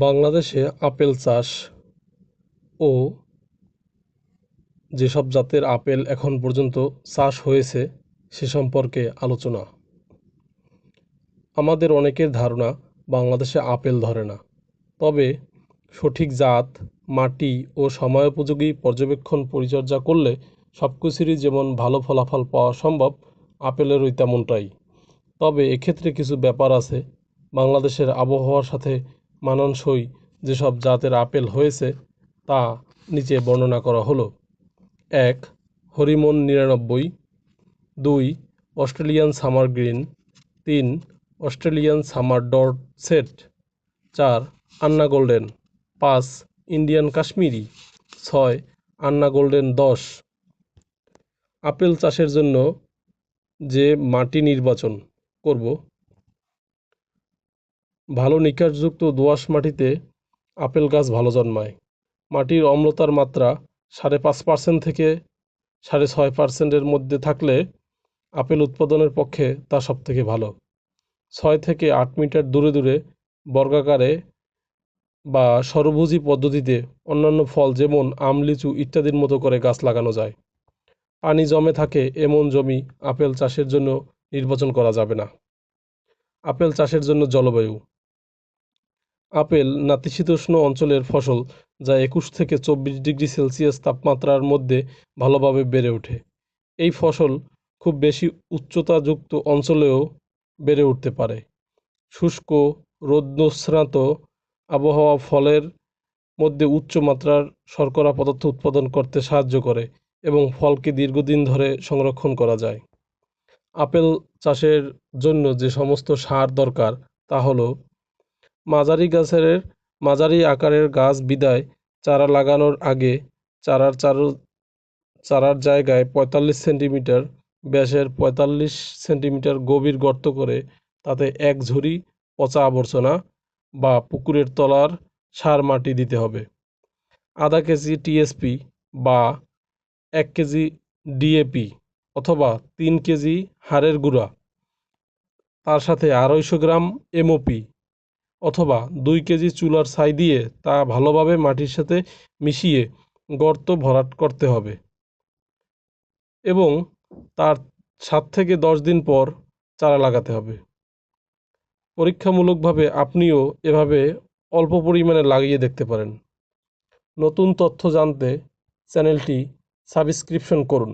বাংলাদেশে আপেল চাষ ও যেসব জাতের আপেল এখন পর্যন্ত চাষ হয়েছে সে সম্পর্কে আলোচনা। আমাদের অনেকের ধারণা বাংলাদেশে আপেল ধরে না। তবে সঠিক জাত, মাটি ও সময়োপযোগী পর্যবেক্ষণ পরিচর্যা করলে সব কিছুরই যেমন ভালো ফলাফল পাওয়া সম্ভব, আপেলেরও তেমনটাই। তবে এক্ষেত্রে কিছু ব্যাপার আছে বাংলাদেশের আবহাওয়ার সাথে মানানসই যেসব জাতের আপেল হয়েছে, তা নিচে বর্ণনা করা হলো। এক, হরিমন নিরানব্বই। দুই, অস্ট্রেলিয়ান সামার গ্রিন। তিন, অস্ট্রেলিয়ান সামার ডট সেট। চার, আন্না গোল্ডেন। পাঁচ, ইন্ডিয়ান কাশ্মীরি। ছয়, আন্না গোল্ডেন দশ। আপেল চাষের জন্য যে মাটি নির্বাচন করব ভালো নিকাশযুক্ত দোআঁশ মাটিতে আপেল গাছ ভালো জন্মায়। মাটির অম্লতার মাত্রা সাড়ে পাঁচ পার্সেন্ট থেকে সাড়ে ছয় পার্সেন্টের মধ্যে থাকলে আপেল উৎপাদনের পক্ষে তা সবথেকে ভালো। ছয় থেকে আট মিটার দূরে দূরে বর্গাকারে বা সরভুজি পদ্ধতিতে অন্যান্য ফল যেমন আম, লিচু ইত্যাদির মতো করে গাছ লাগানো যায়। পানি জমে থাকে এমন জমি আপেল চাষের জন্য নির্বাচন করা যাবে না। আপেল চাষের জন্য জলবায়ু। আপেল নাতিশীতোষ্ণ অঞ্চলের ফসল, যা একুশ থেকে চব্বিশ ডিগ্রি সেলসিয়াস তাপমাত্রার মধ্যে ভালোভাবে বেড়ে ওঠে। এই ফসল খুব বেশি উচ্চতাযুক্ত অঞ্চলেও বেড়ে উঠতে পারে। শুষ্ক রোদ্রস্রান্ত আবহাওয়া ফলের মধ্যে উচ্চ মাত্রার শর্করা পদার্থ উৎপাদন করতে সাহায্য করে এবং ফলকে দীর্ঘদিন ধরে সংরক্ষণ করা যায়। আপেল চাষের জন্য যে সমস্ত সার দরকার তা হলো মাঝারি গাছের, মাঝারি আকারের গাছ বিদায়, চারা লাগানোর আগে চারার চারু, চারার জায়গায় পঁয়তাল্লিশ সেন্টিমিটার ব্যাসের পঁয়তাল্লিশ সেন্টিমিটার গভীর গর্ত করে তাতে এক ঝুড়ি পচা আবর্জনা বা পুকুরের তলার সার মাটি দিতে হবে। আধা কেজি টিএসপি বা এক কেজি ডিএপি অথবা তিন কেজি হাড়ের গুঁড়া, তার সাথে আড়াইশো গ্রাম এমওপি অথবা দুই কেজি চুলার ছাই দিয়ে তা ভালোভাবে মাটির সাথে মিশিয়ে গর্ত ভরাট করতে হবে এবং তার সাত থেকে দশ দিন পর চারা লাগাতে হবে। পরীক্ষামূলকভাবে আপনিও এভাবে অল্প পরিমাণে লাগিয়ে দেখতে পারেন। নতুন তথ্য জানতে চ্যানেলটি সাবস্ক্রিপশন করুন।